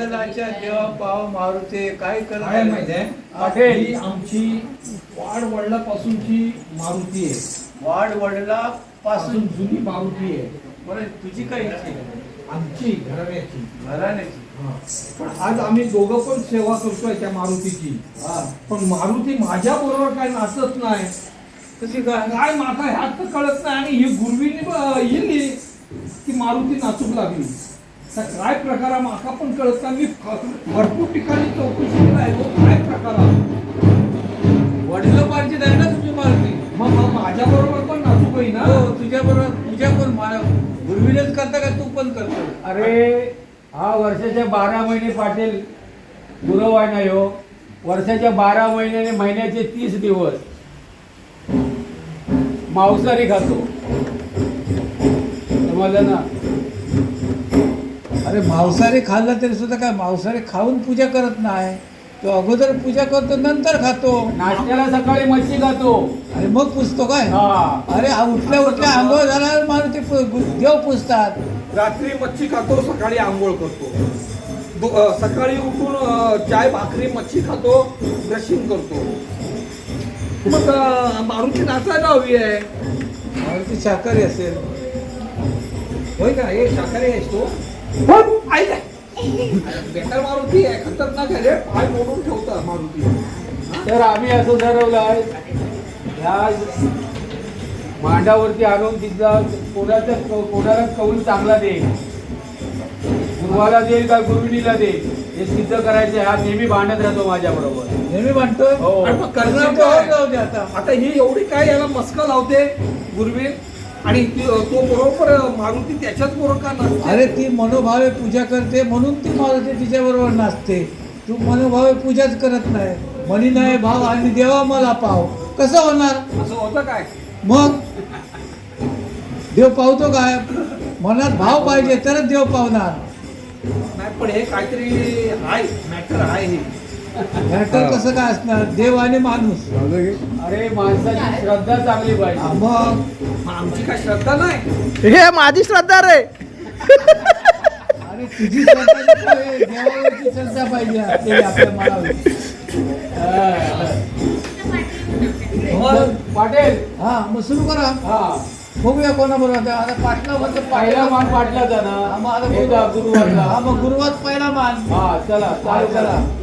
वडिलाच्या देवा पाव मारुते काय करत काय माहिती आहे? पटेल ही आमची वाढ वडिलापासूनची मारुती आहे. वाढ वडला पासून जुनी मारुती आहे. बरं तुझी काय इच्छा आमची घराण्याची. घराण्याची. हा. पण आज आम्ही दोघं पण सेवा करतोय त्या मारुतीची. हा. पण मारुती माझ्या बरोबर काय नाचत नाही. तशी काय काय माझा ह्यात कळत नाही. आणि ही गुरुवीने ब- की मारुती नाचूक लागली. काय प्रकार आहे माका पण कळत नाही. मी भरपूर ठिकाणी चौकशी राहिलो काय प्रकार आहे? वडिलोपार्जित आहे ना तुझी मारुती मग मग माझ्या बरोबर पण होई ना? हो तुझ्या बरोबर तुझ्या पण गुरुविनेच करता का तू पण करतो? अरे हा वर्षाच्या बारा महिने पाटील गुरव आहे ना ह्यो वर्षाच्या बारा महिन्याने महिन्याचे तीस दिवस. मांसाहारी खातो. समजलं ना? अरे मांसाहारी खाल्लं तरी सुद्धा काय? मांसाहारी खाऊन पूजा करत नाही. तो अगोदर पूजा करतो नंतर खातो. नाश्त्याला सकाळी मच्छी खातो. अरे मग पुसतो काय? हा. अरे हा उठल्या उठल्या आंघोळ झाल्यावर पु- गु- देव पुसतात. रात्री मच्छी खातो सकाळी आंघोळ करतो. दु- अ, सकाळी उठून अ, चाय भाकरी मच्छी खातो ब्रशिंग करतो. मग अ, मारुती नाचायला हवी आहे. मारुती शाकाहारी असेल. होय का? हे शाकाहारी आहेस तो? आई काय? बेकार मारुती आहे खतरनाक आहे रे. पाय मोडून ठेवता मारुती. तर आम्ही असं ठरवलं आहे ह्या मांडावरती आणून तिथला कोणाचा कोणाला कौल चांगला दे. गुरुवाला देईल का गुरुविनीला देईल हे सिद्ध करायचे हा नेहमी भांडत राहतो माझ्या बरोबर नेहमी म्हणतो हो. दे आता ही एवढी काय याला मस्का लावते गुरुवीर? आणि ती- बरोबर मारुती त्याच्याच बरोबर का नसते अरे ती मनोभावे पूजा करते म्हणून ती मारुती तिच्या बरोबर नाचते. तू मनोभावे पूजाच करत नाही. मनी नाही भाव आणि देवा मला पाव. कसं होणार? असं होतं काय? मग? देव पावतो काय? मनात भाव पाहिजे तरच देव पावणार. नाही पण हे काहीतरी आहे मॅटर आहे हे. मॅटर कसं काय असणार? देव आणि माणूस. अरे माणसाची श्रद्धा चांगली हा, पाहिजे मग आमची काय श्रद्धा नाही? हे माझी श्रद्धा रे. अरे तुझी श्रद्धा पाहिजे आपली आपल्या मनावर. पाटील. हा मग सुरू करा. हा. बघूया कोणाबरोबर आता. आता पाटला म्हणतो पहिला मान पाटला जाना हा, मग आता जा गुरु- गुरुवारला हा मग गुरुवार पहिला मान. हा चला. चालू चालू.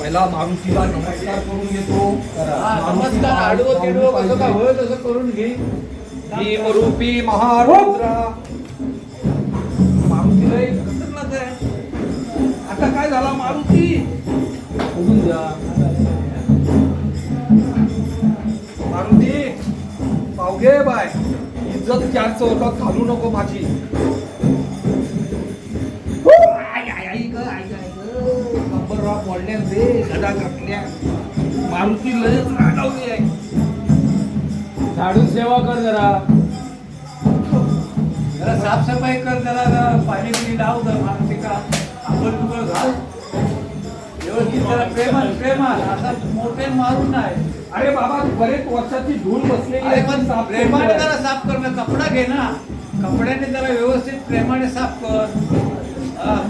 पहिला मारुतीला नमस्कार करून घेतो. हा, नमस्कार आडवं तिडवं कसं काय होईल तसं करून घे. भीमरूपी महारुद्र. मारुतीला एक खतरनाक आहे. आता काय झाला मारुती? उडून जा. मारुती पावघे बाय. इज्जत चार चौकात घालू नको माझी कंबरराव बोलण्या दे गदा घातल्या मारुती लयच रागावली आहे. झाडून सेवा कर जरा. जरा साफसफाई कर जरा जरा पाणी बिणी लाव जरा मानसिका आपण तुकडं घाल? व्यवस्थित जरा प्रेमान प्रेमान असा मोठे मारून नाही अरे बाबा बरेच वर्षाची धूळ बसलेली आहे. पण प्रेमाने जरा साफ कर ना. कपडा घे ना. कपड्याने जरा व्यवस्थित प्रेमाने साफ कर.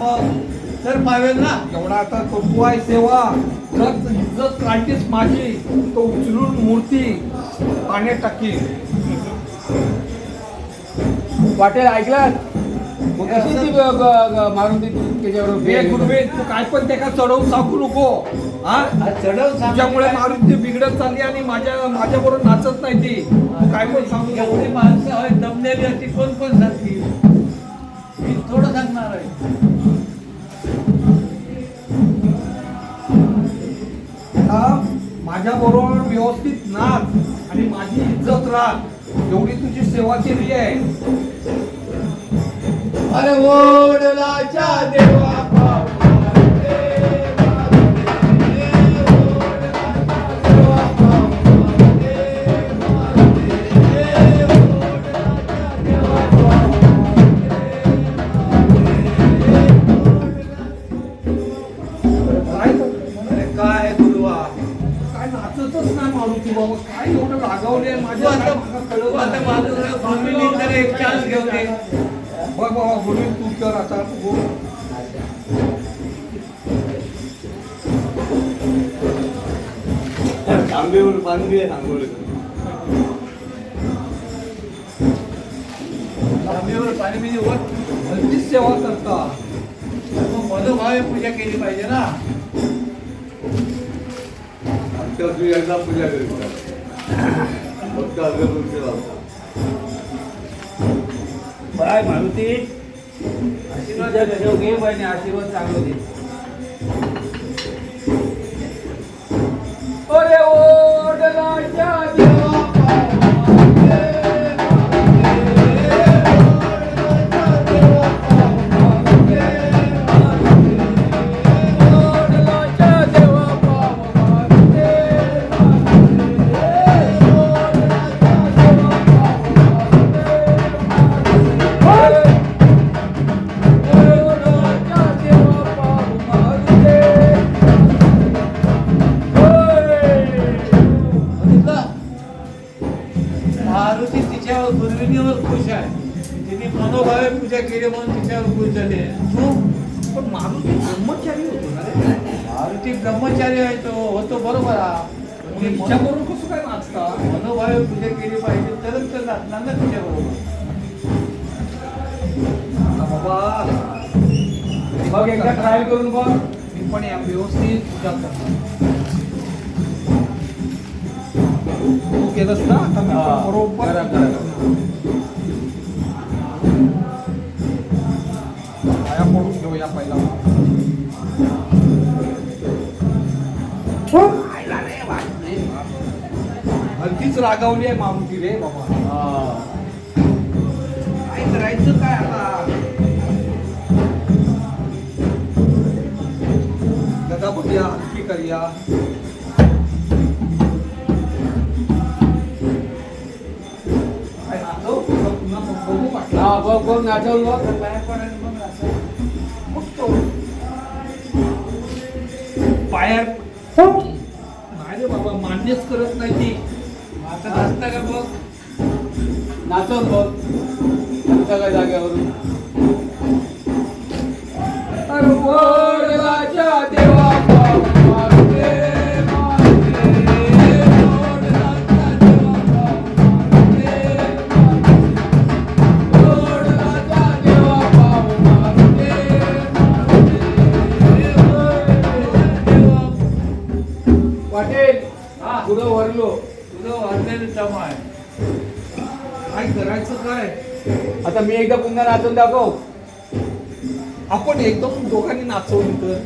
मग तर पावेल ना? एवढा आता करतो आहे सेवा जर इज्जत काढलीस माझी तो उचलून मूर्ती पाण्यात टाकी. पाटील ऐकलात? मग कशी ती मारून ती त्याच्यावर गुरुवे तू काय पण त्याला चढवून सांगू नको हा? चढव तुझ्यामुळे मारुती बिघडत चालली आणि माझ्या माझ्या बरोबर नाचत नाही ती. तू काय पण सांगू एवढी माणसं आहेत दमलेली असती कोण कोण सांगतील? मी थोडं सांगणार आहे. माझ्या बरोबर व्यवस्थित नाच आणि माझी इज्जत राख. एवढी तुझी सेवा केली आहे. अरे ओढलाच्या देवा बघ बाबा बोलून तू कर आता तू. आंबेवर पानवी आहे सांगोले आंबेवर पाणी बिणी होत भलतीच सेवा करता. मग मनोभावे पूजा केली पाहिजे ना. आमच्या तुम्ही एकदा पूजा करीत फक्त लावता बाय मारुती. आशीर्वाद देव घे बाईने आशीर्वाद चांगलं दे अरे ओढलाच्या झाली तू पण मारुती ब्रह्मचारी होतो ना रे. मारुती ब्रह्मचारी आहे तो होतो बरोबर. हा मग हिच्याबरोबर कसं काय नाचता? मनोभावे पूजा केली पाहिजे तरच तर नाचणार ना तिच्याबरोबर. आता बाबा बघ एकदा ट्रायल करून बघ. मी पण या व्यवस्थित पूजा करणार तू केलंस ना? आता बरोबर पडून घेऊया पहिला भलतीच रागावली आहे मारुती रे बाबा काय करायचं काय आता गदा बघूया हलकी करूया काय नाचव? तुला पुन्हा बघू वाटलं. हा बघ बघ पायात नाही रे बाबा मान्यच करत नाही ती. आता नाचता का बघ नाचवून बघ सगळ्या जागेवरून? अरे काय करायचं काय? आता मी एकदा पुन्हा नाचून दाखव. आपण एकदम दोघांनी नाचवली तर?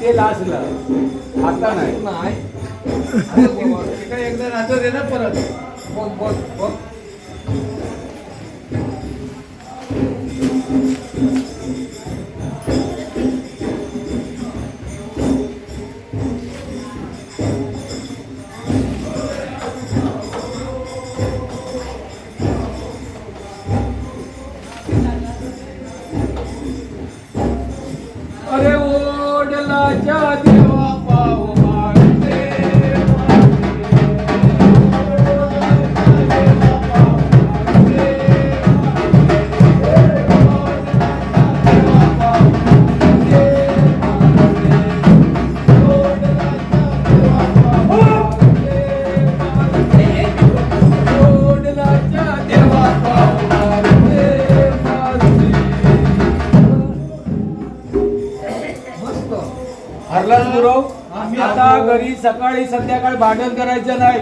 ते लास्टला आता नाही. नाही. अरे बाबा, तिकडे एकदा नाचव दे ना परत. बघ बघ बघ. अरे ओढलाच्या देवा पाव मारते सकाळी संध्याकाळी भांडण करायचं नाही.